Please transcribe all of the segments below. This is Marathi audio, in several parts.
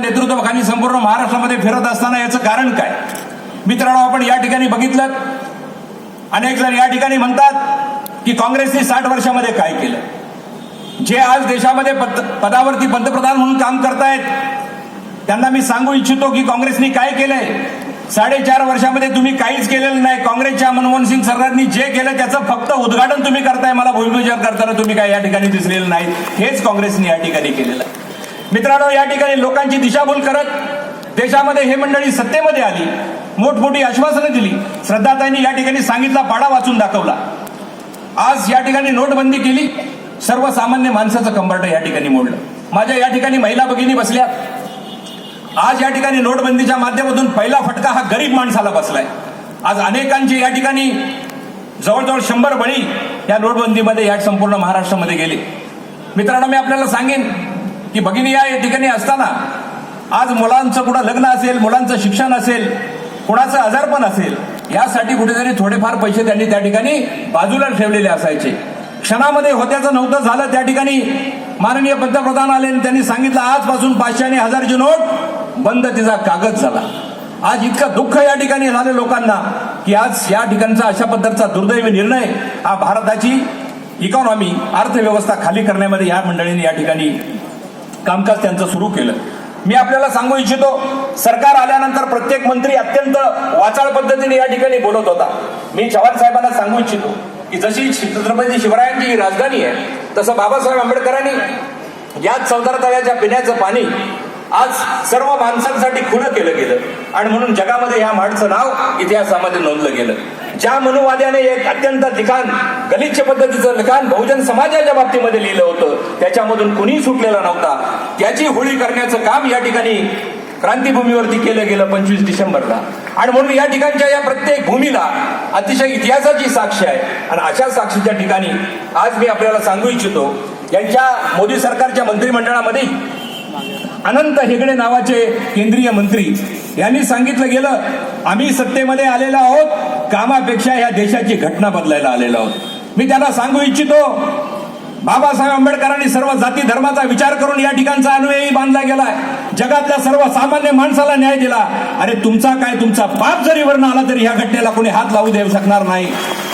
नेतृत्वाखाली संपूर्ण महाराष्ट्रामध्ये फिरत असताना याचं कारण काय? मित्रांनो आपण या ठिकाणी बघितलं. अनेक जण या ठिकाणी म्हणतात की काँग्रेसने साठ वर्षामध्ये काय केलं? जे आज देशामध्ये पदावरती पंतप्रधान म्हणून काम करतायत त्यांना मी सांगू इच्छितो की काँग्रेसने काय केलंय? साडेचार वर्षामध्ये तुम्ही काहीच केलेलं नाही. काँग्रेसच्या मनमोहन सिंग सरकारने जे केलं त्याचं फक्त उद्घाटन तुम्ही करताय. मला भूमिपूजन करताना तुम्ही काय या ठिकाणी दिसलेलं नाही हेच काँग्रेसने या ठिकाणी केलेलं आहे. मित्रांनो या ठिकाणी लोकांची दिशाभूल करत देशामध्ये हे मंडळी सत्तेमध्ये आली मोठमोठी आश्वासनं दिली. श्रद्धाताईंनी या ठिकाणी सांगितला पाडा वाचून दाखवला. आज या ठिकाणी नोटबंदी केली सर्वसामान्य माणसाचं कंबरट या ठिकाणी मोडलं. माझ्या या ठिकाणी महिला भगिनी बसल्या आज या ठिकाणी नोटबंदीच्या माध्यमातून पहिला फटका हा गरीब माणसाला बसलाय. आज अनेकांचे या ठिकाणी जवळजवळ शंभर बळी या नोटबंदीमध्ये या संपूर्ण महाराष्ट्रामध्ये गेले. मित्रांनो मी आपल्याला सांगेन की भगिनी या ठिकाणी असताना आज मुलांचं कुठं लग्न असेल मुलांचं शिक्षण असेल कुणाचं आजारपण असेल यासाठी कुठेतरी थोडेफार पैसे त्यांनी त्या ठिकाणी बाजूला ठेवलेले असायचे. क्षणामध्ये होत्याचं नव्हतं झालं त्या ठिकाणी. माननीय पंतप्रधान आले आणि त्यांनी सांगितलं आजपासून पाचशे आणि हजारची नोट बंद तिचा कागद झाला. आज इतकं दुःख या ठिकाणी झालं लोकांना की आज या ठिकाणचा अशा पद्धतीचा दुर्दैवी निर्णय हा भारताची इकॉनॉमी अर्थव्यवस्था खाली करण्यामध्ये या मंडळींनी या ठिकाणी कामकाज त्यांचं सुरू केलं. मी आपल्याला सांगू इच्छितो सरकार आल्यानंतर प्रत्येक मंत्री अत्यंत वाचाळ पद्धतीने या ठिकाणी बोलत होता. मी चव्हाण साहेबांना सांगू इच्छितो की जशी छत्रपती शिवरायांची ही राजधानी आहे तसं बाबासाहेब आंबेडकरांनी याच चौदार तळ्याच्या पिण्याचं पाणी आज सर्व माणसांसाठी खुलं केलं गेलं. आणि म्हणून जगामध्ये या माठचं नाव इतिहासामध्ये नोंदलं गेलं. ज्या मनुवाद्याने एक अत्यंत लिखाण गलिच्छ पद्धतीचं लिखाण बहुजन समाजाच्या बाबतीमध्ये लिहिलं होतं त्याच्यामधून कुणी सुटलेला नव्हता. त्याची होळी करण्याचं काम या ठिकाणी क्रांतीभूमीवरती केलं गेलं पंचवीस डिसेंबरला. आणि म्हणून या ठिकाणच्या या प्रत्येक भूमीला अतिशय इतिहासाची साक्ष आहे. आणि अशा साक्षीच्या ठिकाणी आज मी आपल्याला सांगू इच्छितो यांच्या मोदी सरकारच्या मंत्रिमंडळामध्ये अनंत हेगडे नावाचे केंद्रीय मंत्री. यांनी सांगितलं गेलं आम्ही सत्तेमध्ये आलेलो आहोत कामापेक्षा या देशाची घटना बदलायला आलेलो आहोत. मी त्यांना सांगू इच्छितो बाबासाहेब आंबेडकरांनी सर्व जाती धर्माचा विचार करून या ठिकाणचा अनुयायी बांधला गेलाय जगातल्या सर्व सामान्य माणसाला न्याय दिला. अरे तुमचा काय तुमचा बाप जरी वर्ण आला तरी ह्या घटनेला कोणी हात लावू देऊ शकणार नाही.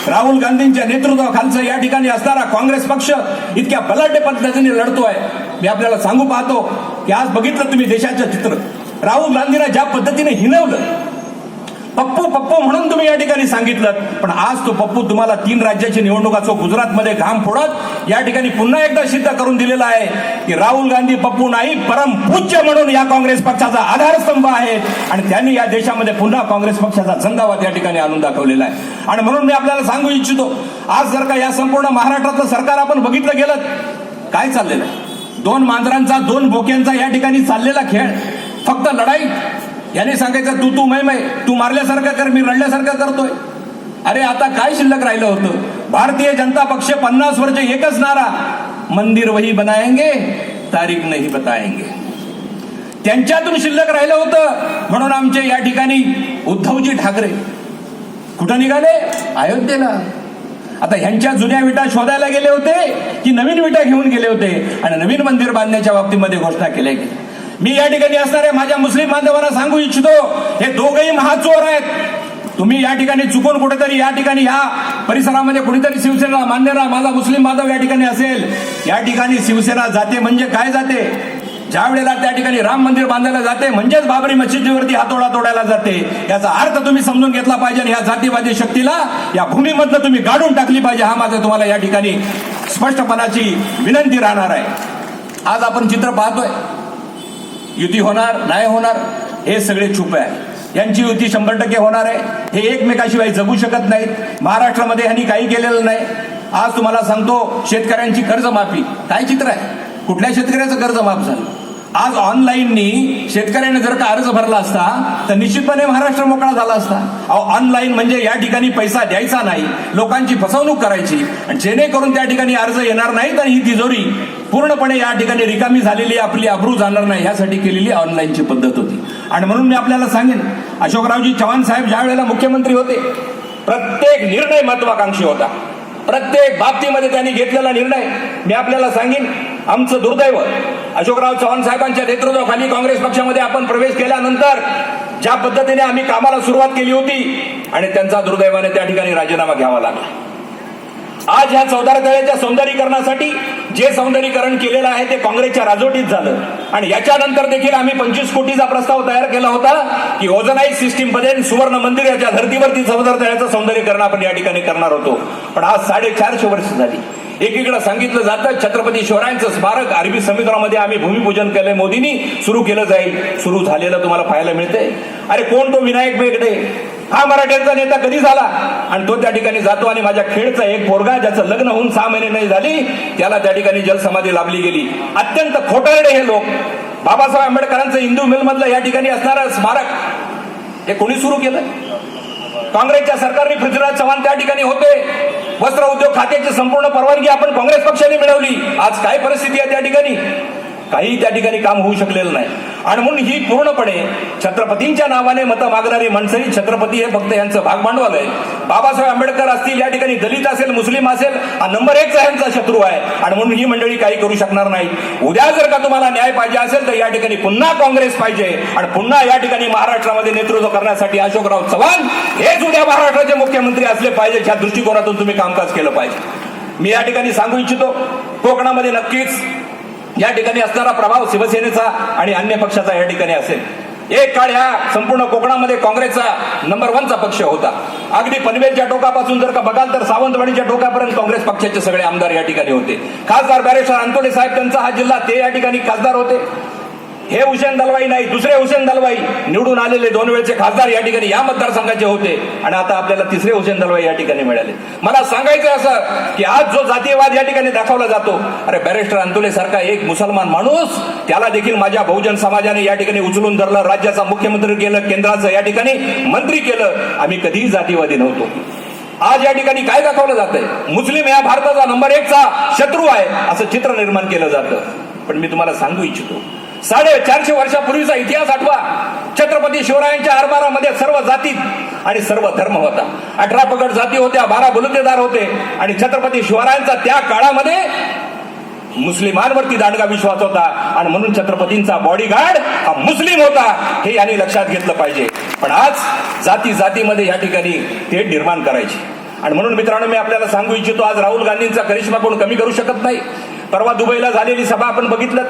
राहुल गांधींच्या नेतृत्वाखालचं या ठिकाणी असणारा काँग्रेस पक्ष इतक्या बलाढ्य पद्धतीने लढतोय. मी आपल्याला सांगू पाहतो की आज बघितलं तुम्ही देशाचं चित्र. राहुल गांधींना ज्या पद्धतीने हिनवलं पप्पू पप्पू म्हणून तुम्ही या ठिकाणी सांगितलं पण आज तो पप्पू तुम्हाला तीन राज्याची निवडणूक असो गुजरातमध्ये घाम फोडत या ठिकाणी पुन्हा एकदा सिद्ध करून दिलेला आहे की राहुल गांधी पप्पू नाही परमपूज्य म्हणून या काँग्रेस पक्षाचा आधारस्तंभ आहे. आणि त्यांनी या देशामध्ये पुन्हा काँग्रेस पक्षाचा झंझावात या ठिकाणी आणून दाखवलेला आहे. आणि म्हणून मी आपल्याला सांगू इच्छितो आज जर का या संपूर्ण महाराष्ट्रातलं सरकार आपण बघितलं गेलं काय चाललेलं आहे? दोन मांजरांचा दोन भोक्यांचा या ठिकाणी चाललेला खेळ. फक्त लढाई. याने सांगायचं तू तू मै मै तू मारल्यासारखं कर मी रडल्यासारखं करतोय. अरे आता काय शिल्लक राहिलं होतं? भारतीय जनता पक्ष पन्नास वर्ष एकच नारा. मंदिर वही बनायंगे तारीख नाही बताएंगे. त्यांच्यातून शिल्लक राहिलं होतं. म्हणून आमचे या ठिकाणी उद्धवजी ठाकरे. कुठं निघाले? अयोध्येला. आता ह्यांच्या जुन्या विटा शोधायला गेले होते की नवीन विटा घेऊन गेले होते आणि नवीन मंदिर बांधण्याच्या बाबतीमध्ये घोषणा केल्या गेली मी या ठिकाणी असणाऱ्या माझ्या मुस्लिम बांधवांना सांगू इच्छितो हे दोघही महाचोर आहेत. तुम्ही या ठिकाणी चुकून कुठेतरी या ठिकाणी या परिसरामध्ये कुणीतरी शिवसेना मान्यरा माझा मुस्लिम बांधव या ठिकाणी असेल. या ठिकाणी शिवसेना जाते म्हणजे काय जाते? ज्या वेळेला त्या ठिकाणी राम मंदिर बांधायला जाते म्हणजेच बाबरी मशिदीवरती हातोडा तोडायला जाते. याचा अर्थ तुम्ही समजून घेतला पाहिजे आणि या जातीवादी शक्तीला या भूमीमधनं तुम्ही गाडून टाकली पाहिजे हा माझा तुम्हाला या ठिकाणी स्पष्टपणाची विनंती राहणार आहे. आज आपण चित्र पाहतोय. युती होणार नाही होणार हे सगळे छुप आहे. यांची युती शंभर टक्के होणार आहे. हे एकमेकाशिवाय जगू शकत नाहीत. महाराष्ट्रामध्ये यांनी काही केलेलं नाही. आज तुम्हाला सांगतो शेतकऱ्यांची कर्जमाफी. काय चित्र आहे? कुठल्या शेतकऱ्याचं कर्ज माफ झालं? आज ऑनलाईननी शेतकऱ्याने जर का अर्ज भरला असता तर निश्चितपणे महाराष्ट्र मोकळा झाला असता. अहो ऑनलाईन म्हणजे या ठिकाणी पैसा द्यायचा नाही लोकांची फसवणूक करायची. आणि जेणेकरून त्या ठिकाणी अर्ज येणार नाही तर ही तिजोरी पूर्णपणे या ठिकाणी रिकामी झालेली आपली अब्रू जाणार नाही यासाठी केलेली ऑनलाईनची पद्धत होती. आणि म्हणून मी आपल्याला सांगेन अशोकरावजी चव्हाण साहेब ज्या वेळेला मुख्यमंत्री होते प्रत्येक निर्णय महत्वाकांक्षी होता. प्रत्येक बाबतीमध्ये त्यांनी घेतलेला निर्णय. मी आपल्याला सांगेन आमचं दुर्दैव. अशोकराव चव्हाण साहेबांच्या नेतृत्वाखाली काँग्रेस पक्षामध्ये आपण प्रवेश केल्यानंतर ज्या पद्धतीने आम्ही कामाला सुरुवात केली होती आणि त्यांचा दुर्दैवाने त्या ठिकाणी राजीनामा घ्यावा लागला. आज ह्या चौदार तळ्याच्या सौंदर्यीकरणासाठी जे सौंदर्यीकरण केलेलं आहे ते काँग्रेसच्या राजवटीत झालं. आणि याच्यानंतर देखील आम्ही पंचवीस कोटीचा प्रस्ताव तयार केला होता की ओझनाईज सिस्टीममध्ये सुवर्ण मंदिराच्या धर्तीवरती चौदार तळ्याचं सौंदर्यीकरण आपण या ठिकाणी करणार होतो. पण आज साडेचारशे वर्ष झाली. एकीकडे सांगितलं जातं छत्रपती शिवरायांचं स्मारक अरबी समुद्रामध्ये आम्ही भूमिपूजन केलंय मोदींनी सुरू केलं जाईल. सुरू झालेलं तुम्हाला पाहायला मिळतंय. अरे कोण तो विनायक बेगडे? हा मराठ्यांचा नेता कधी झाला? आणि तो त्या ठिकाणी जातो आणि माझ्या खेळचा एक पोरगा ज्याचं लग्न होऊन सहा महिने नाही झाली त्याला त्या ठिकाणी जलसमाधी लाभली गेली. अत्यंत खोटारडे हे लोक. बाबासाहेब आंबेडकरांचं हिंदू मिल मधलं या ठिकाणी असणारं स्मारक हे कोणी सुरू केलं? काँग्रेसच्या सरकारने पृथ्वीराज चव्हाण त्या ठिकाणी होते. वस्त्र उद्योग खात्याची संपूर्ण परवानगी आपण काँग्रेस पक्षाने मिळवली. आज काय परिस्थिती आहे त्या ठिकाणी? काही त्या ठिकाणी काम होऊ शकलेलं नाही. आणि म्हणून ही पूर्णपणे छत्रपतींच्या नावाने मतं मागणारी माणसं छत्रपती हे फक्त यांचं भागभांडवल आहे. बाबासाहेब आंबेडकर असतील या ठिकाणी दलित असेल मुस्लिम असेल हा नंबर एकचा यांचा शत्रू आहे. आणि म्हणून ही मंडळी काही करू शकणार नाही. उद्या जर का तुम्हाला न्याय पाहिजे असेल तर या ठिकाणी पुन्हा काँग्रेस पाहिजे. आणि पुन्हा या ठिकाणी महाराष्ट्रामध्ये नेतृत्व करण्यासाठी अशोकराव चव्हाण हेच उद्या महाराष्ट्राचे मुख्यमंत्री असले पाहिजे ह्या दृष्टिकोनातून तुम्ही कामकाज केलं पाहिजे. मी या ठिकाणी सांगू इच्छितो कोकणामध्ये नक्कीच या ठिकाणी असणारा प्रभाव शिवसेनेचा आणि अन्य पक्षाचा या ठिकाणी असेल. एक काळ ह्या संपूर्ण कोकणामध्ये काँग्रेसचा नंबर वनचा पक्ष होता. अगदी पनवेलच्या टोकापासून जर का बघाल तर सावंतवाडीच्या टोकापर्यंत काँग्रेस पक्षाचे सगळे आमदार या ठिकाणी होते. खासदार बॅरेश्वर अंतोडे साहेब त्यांचा हा जिल्हा ते या ठिकाणी खासदार होते. हे हुसेन दलवाई नाही दुसरे हुसेन दलवाई निवडून आलेले दोन वेळचे खासदार या ठिकाणी या मतदारसंघाचे होते आणि आता आपल्याला तिसरे हुसेन दलवाई या ठिकाणी मिळाले. मला सांगायचं असं की आज जो जातीयवाद या ठिकाणी दाखवला जातो अरे बॅरिस्टर अंतुले सारखा एक मुसलमान माणूस त्याला देखील माझ्या बहुजन समाजाने या ठिकाणी उचलून धरलं राज्याचा मुख्यमंत्री केलं केंद्राचं या ठिकाणी मंत्री केलं आम्ही कधीही जातीवादी नव्हतो. आज या ठिकाणी काय दाखवलं जातंय? मुस्लिम या भारताचा नंबर एकचा शत्रू आहे असं चित्र निर्माण केलं जातं. पण मी तुम्हाला सांगू इच्छितो साडे चारशे वर्षापूर्वीचा इतिहास आठवा. छत्रपती शिवरायांच्या आरबारामध्ये सर्व जाती आणि सर्व धर्म होता. अठरा पगड जाती होत्या बारा बलुतेदार होते आणि छत्रपती शिवरायांचा त्या काळामध्ये मुस्लिमांवरती दांडगा विश्वास होता आणि म्हणून छत्रपतींचा बॉडीगार्ड हा मुस्लिम होता हे यांनी लक्षात घेतलं पाहिजे. पण आज जाती जातीमध्ये या ठिकाणी ते निर्माण करायचे. आणि म्हणून मित्रांनो मी आपल्याला सांगू इच्छितो आज राहुल गांधींचा करिश्मा कोण कमी करू शकत नाही. परवा दुबईला झालेली सभा आपण बघितलं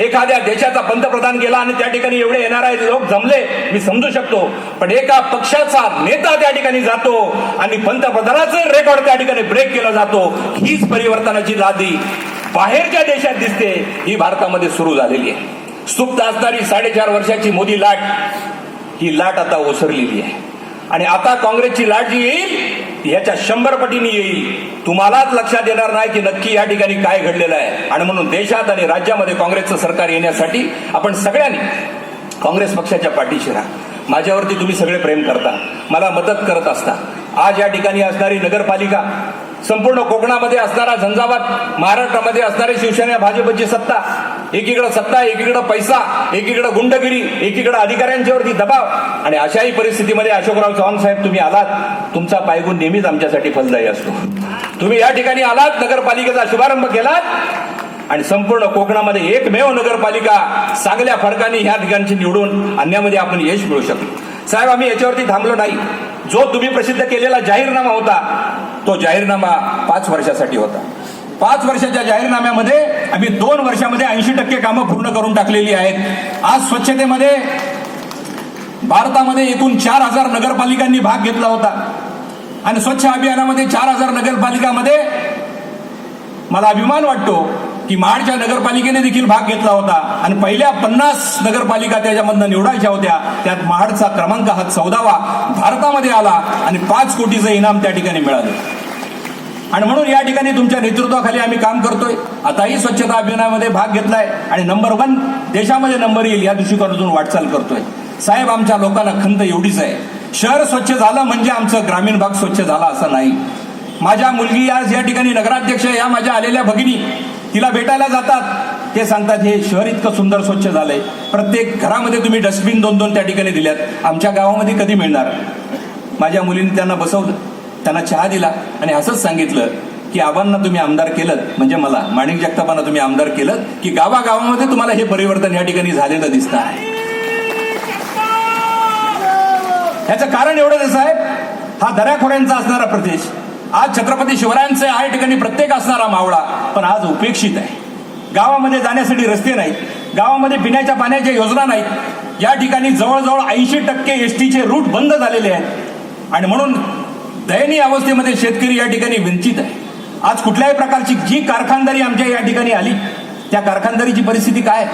एखाद्या देशाचा पंतप्रधान गेला आणि त्या ठिकाणी एवढे येणार आहेत लोक जमले मी समजू शकतो. पण एका पक्षाचा नेता त्या ठिकाणी जातो आणि पंतप्रधानाचं रेकॉर्ड त्या ठिकाणी ब्रेक केला जातो. हीच परिवर्तनाची लादी बाहेरच्या देशात दिसते ही भारतामध्ये सुरू झालेली आहे. सुप्त असणारी साडेचार वर्षाची मोदी लाट ही लाट आता ओसरलेली आहे. आणि आता काँग्रेसची लाट जी येईल याच्या शंभर पटीने येईल. तुम्हालाच लक्षात येणार नाही की नक्की या ठिकाणी काय घडलेलं आहे. आणि म्हणून देशात आणि राज्यामध्ये काँग्रेसचं सरकार येण्यासाठी आपण सगळ्यांनी काँग्रेस पक्षाच्या पाठीशी राहा. माझ्यावरती तुम्ही सगळे प्रेम करता. मला मदत करत असता. आज या ठिकाणी असणारी नगरपालिका संपूर्ण कोकणामध्ये असणारा झंझावात महाराष्ट्रामध्ये असणारी शिवसेना भाजपची सत्ता एकीकडे सत्ता एकीकडे पैसा एकीकडे गुंडगिरी एकीकडे अधिकाऱ्यांच्यावरती दबाव. आणि अशाही परिस्थितीमध्ये अशोकराव चव्हाण साहेब तुम्ही आलात. तुमचा पायगुण नेहमीच आमच्यासाठी फलदायी असतो. तुम्ही या ठिकाणी आलात नगरपालिकेचा शुभारंभ केलात. आणि संपूर्ण कोकणामध्ये एकमेव नगरपालिका चांगल्या फरकाने ह्या ठिकाणची निवडून आणण्यामध्ये आपण यश मिळू शकतो साहेब आम्ही याच्यावरती थांबलो नाही. जो तुम्ही प्रसिद्ध केलेला जाहीरनामा होता तो जाहीरनामा पाच वर्षासाठी होता. पाच वर्षाच्या जाहीरनाम्यामध्ये आम्ही दोन वर्षामध्ये ऐंशी टक्के कामं पूर्ण करून टाकलेली आहेत. आज स्वच्छतेमध्ये भारतामध्ये एकूण चार हजार नगरपालिकांनी भाग घेतला होता. आणि स्वच्छ अभियानामध्ये चार हजार नगरपालिकामध्ये मला अभिमान वाटतो की महाडच्या नगरपालिकेने देखील भाग घेतला होता. आणि पहिल्या पन्नास नगरपालिका त्याच्यामधनं निवडायच्या होत्या. त्यात महाडचा क्रमांक हा चौदावा भारतामध्ये आला आणि पाच कोटीचं इनाम त्या ठिकाणी मिळालं. आणि म्हणून या ठिकाणी तुमच्या नेतृत्वाखाली आम्ही काम करतोय. आताही स्वच्छता अभियानामध्ये भाग घेतलाय आणि नंबर वन देशामध्ये नंबर येईल या दृष्टिकोनातून वाटचाल करतोय. साहेब आमच्या लोकांना खंत एवढीच आहे. शहर स्वच्छ झालं म्हणजे आमचं ग्रामीण भाग स्वच्छ झाला असं नाही. माझ्या मुलगी आज या ठिकाणी नगराध्यक्ष या माझ्या आलेल्या भगिनी तिला भेटायला जातात. ते सांगतात हे शहर इतकं सुंदर स्वच्छ झालंय. प्रत्येक घरामध्ये तुम्ही डस्टबिन दोन दोन त्या ठिकाणी दिल्यात. आमच्या गावामध्ये कधी मिळणार? माझ्या मुलीने त्यांना बसवलं. त्यांना चहा दिला आणि असंच सांगितलं की आबांना तुम्ही आमदार केलं म्हणजे मला माणिक जगतापांना तुम्ही आमदार केलं की गावागावामध्ये तुम्हाला हे परिवर्तन या ठिकाणी झालेलं दिसतं आहे. ह्याचं कारण एवढंच आहे हा दऱ्याखोऱ्यांचा असणारा प्रदेश. आज छत्रपती शिवरायांचे आहे ठिकाणी प्रत्येक असणारा मावळा पण आज उपेक्षित आहे. गावामध्ये जाण्यासाठी रस्ते नाहीत गावामध्ये पिण्याच्या पाण्याच्या योजना नाहीत. या ठिकाणी जवळजवळ ऐंशी टक्के एस टीचे रूट बंद झालेले आहेत. आणि म्हणून दयनीय अवस्थेमध्ये शेतकरी या ठिकाणी वंचित आहे. आज कुठल्याही प्रकारची जी कारखानदारी आमच्या या ठिकाणी आली त्या कारखानदारीची परिस्थिती काय?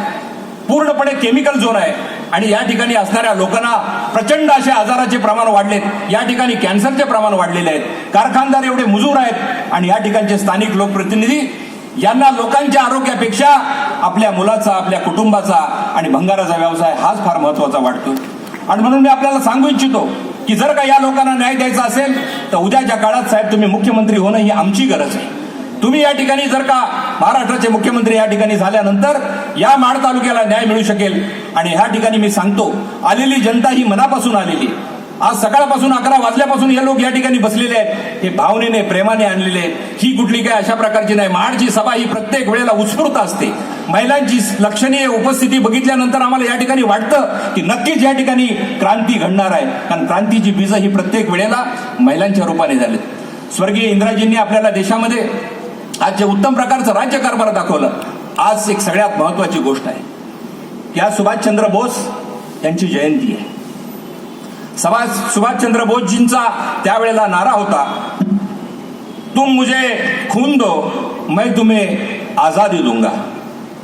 पूर्णपणे केमिकल झोन आहे. आणि या ठिकाणी असणाऱ्या लोकांना प्रचंड असे आजाराचे प्रमाण वाढलेत. या ठिकाणी कॅन्सरचे प्रमाण वाढलेले आहेत. कारखानदार एवढे मुजूर आहेत. आणि या ठिकाणचे स्थानिक लोकप्रतिनिधी यांना लोकांच्या आरोग्यापेक्षा आपल्या मुलाचा आपल्या कुटुंबाचा आणि भंगाराचा व्यवसाय हाच फार महत्त्वाचा वाटतो आणि म्हणून मी आपल्याला सांगू इच्छितो की जर का या लोकांना न्याय द्यायचा असेल तर उद्याच्या काळात साहेब तुम्ही मुख्यमंत्री होणं ही आमची गरज आहे. तुम्ही या ठिकाणी जर का महाराष्ट्राचे मुख्यमंत्री या ठिकाणी झाल्यानंतर या माड तालुक्याला न्याय मिळू शकेल. आणि ह्या ठिकाणी मी सांगतो आलेली जनता ही मनापासून आलेली आज सकाळपासून अकरा वाजल्यापासून हे लोक या ठिकाणी बसलेले आहेत. हे भावनेने प्रेमाने आणलेले आहेत. ही कुठली काय अशा प्रकारची नाही. माडची सभा ही प्रत्येक वेळेला उत्स्फूर्त असते. महिलांची लक्षणीय उपस्थिती बघितल्यानंतर आम्हाला या ठिकाणी वाटतं की नक्कीच या ठिकाणी क्रांती घडणार आहे. कारण क्रांतीची बीज ही प्रत्येक वेळेला महिलांच्या रूपाने झालीत. स्वर्गीय इंदिराजींनी आपल्याला देशामध्ये आज जे उत्तम प्रकारचं राज्यकारभार दाखवलं आज एक सगळ्यात महत्वाची गोष्ट आहे. या सुभाषचंद्र बोस यांची जयंती आहे. सभा सुभाषचंद्र बोसजींचा त्यावेळेला नारा होता. तुम मुझे खून दो मैं तुम्हें आझादी दूंगा.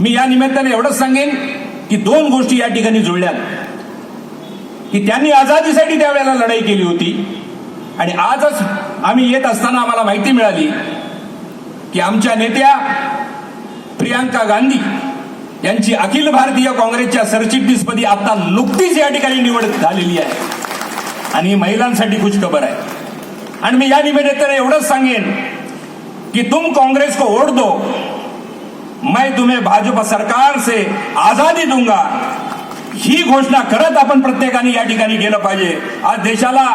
मी या निमित्ताने एवढंच सांगेन की दोन गोष्टी या ठिकाणी जुळल्यात. की त्यांनी आझादीसाठी त्यावेळेला लढाई केली होती. आणि आजच आम्ही येत असताना आम्हाला माहिती मिळाली की आमच्या नेत्या प्रियांका गांधी यांची अखिल भारतीय काँग्रेसच्या सरचिटणीसपदी आता नुकतीच या ठिकाणी निवड झालेली आहे. आणि महिलांसाठी खुशखबर आहे. आणि मी या निमित्ताने एवढंच सांगेन कि तुम कांग्रेस को वोट दो. मैं तुम्हें भाजपा सरकार से आजादी दूंगा. ही घोषणा करत आपण प्रत्येकाने या ठिकाणी गेलं पाहिजे. आज देशाला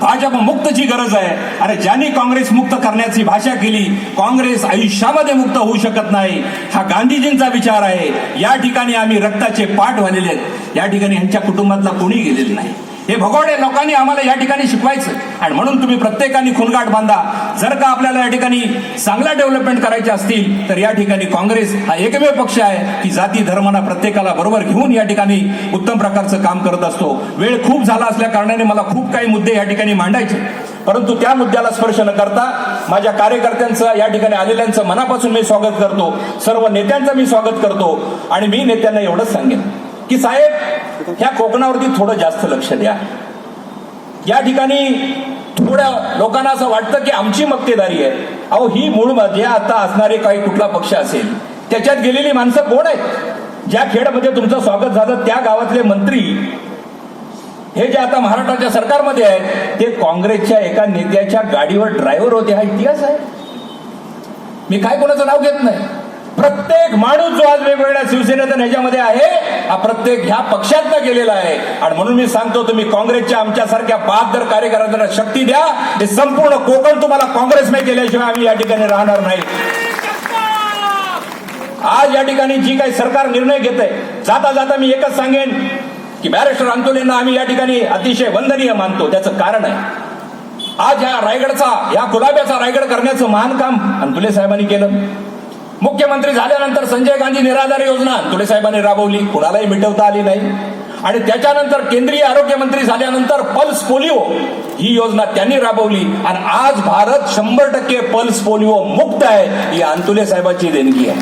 भाजप मुक्तची गरज आहे. आणि ज्यांनी काँग्रेस मुक्त करण्याची भाषा केली काँग्रेस आयुष्यामध्ये मुक्त होऊ शकत नाही. हा गांधीजींचा विचार आहे. या ठिकाणी आम्ही रक्ताचे पाठ झालेले आहेत. या ठिकाणी यांच्या कुटुंबातला कोणी गेलेलं नाही. हे भगोडे लोकांनी आम्हाला या ठिकाणी शिकवायचं. आणि म्हणून तुम्ही प्रत्येकाने खुनगाट बांधा. जर का आपल्याला या ठिकाणी चांगला डेव्हलपमेंट करायचे असतील तर या ठिकाणी काँग्रेस हा एकमेव पक्ष आहे की जाती धर्मांना प्रत्येकाला बरोबर घेऊन या ठिकाणी उत्तम प्रकारचं काम करत असतो. वेळ खूप झाला असल्या कारणाने मला खूप काही मुद्दे या ठिकाणी मांडायचे. परंतु त्या मुद्द्याला स्पर्श न करता माझ्या कार्यकर्त्यांचं या ठिकाणी आलेल्यांचं मनापासून मी स्वागत करतो. सर्व नेत्यांचं मी स्वागत करतो. आणि मी नेत्यांना एवढंच सांगेन. की साहेब ह्या कोकणावरती थोडं जास्त लक्ष द्या. या ठिकाणी थोड्या लोकांना असं वाटतं की आमची मक्तेदारी आहे. अहो ही मूळमध्ये आता असणारे काही कुठला पक्ष असेल त्याच्यात गेलेली माणसं कोण आहेत? ज्या खेडमध्ये तुमचं स्वागत झालं त्या गावातले मंत्री हे जे आता महाराष्ट्राच्या सरकारमध्ये आहेत ते काँग्रेसच्या एका नेत्याच्या गाडीवर ड्रायव्हर होते. हा इतिहास आहे. मी काय कोणाचं नाव घेत नाही? प्रत्येक माणूस जो आज वेगवेगळ्या शिवसेनेचा ह्याच्यामध्ये आहे हा प्रत्येक ह्या पक्षातनं गेलेला आहे. आणि म्हणून मी सांगतो तुम्ही काँग्रेसच्या आमच्यासारख्या बहादर कार्यकर्त्यांना शक्ती द्या. हे संपूर्ण कोकण तुम्हाला काँग्रेसमध्ये केल्याशिवाय आम्ही या ठिकाणी राहणार नाही. आज या ठिकाणी जी काही सरकार निर्णय घेत आहे जाता जाता मी एकच सांगेन की बॅरिस्टर अंतोलेंना आम्ही या ठिकाणी अतिशय वंदनीय मानतो. त्याचं कारण आहे आज ह्या रायगडचा या गुलाब्याचा रायगड करण्याचं महान काम अंतुले साहेबांनी केलं. मुख्यमंत्री झाल्यानंतर संजय गांधी निराधार योजना तुळे साहेबांनी राबवली. कुणालाही मिटवता आली नाही. आणि त्याच्यानंतर केंद्रीय आरोग्य मंत्री झाल्यानंतर पल्स पोलिओ ही योजना त्यांनी राबवली. आणि आज भारत शंभर टक्के पल्स पोलिओ मुक्त आहे ही अंतुले साहेबांची देणगी आहे.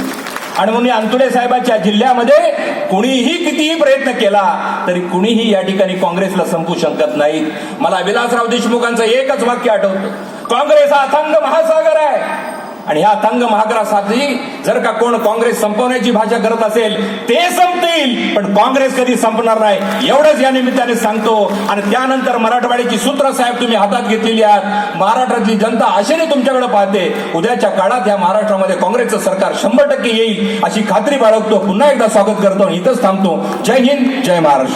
आणि म्हणून अंतुले साहेबांच्या जिल्ह्यामध्ये कुणीही कितीही प्रयत्न केला तरी कुणीही या ठिकाणी काँग्रेसला संपू शकत नाही मला विलासराव देशमुखांचं एकच वाक्य आठवतं. काँग्रेस हा अथंग महासागर आहे. आणि ह्या अथांग महागरासाठी जर का कोण काँग्रेस संपवण्याची भाषा करत असेल ते संपतील. पण काँग्रेस कधी संपणार नाही? एवढंच या निमित्ताने सांगतो. आणि त्यानंतर मराठवाड्याची सूत्र साहेब तुम्ही हातात घेतलेली आहात. महाराष्ट्रातली जनता आशेने तुमच्याकडे पाहते उद्याच्या काळात या महाराष्ट्रामध्ये काँग्रेसचं सरकार शंभर टक्के येईल अशी खात्री बाळगतो. पुन्हा एकदा स्वागत करतो इथंच थांबतो. जय हिंद जय महाराष्ट्र.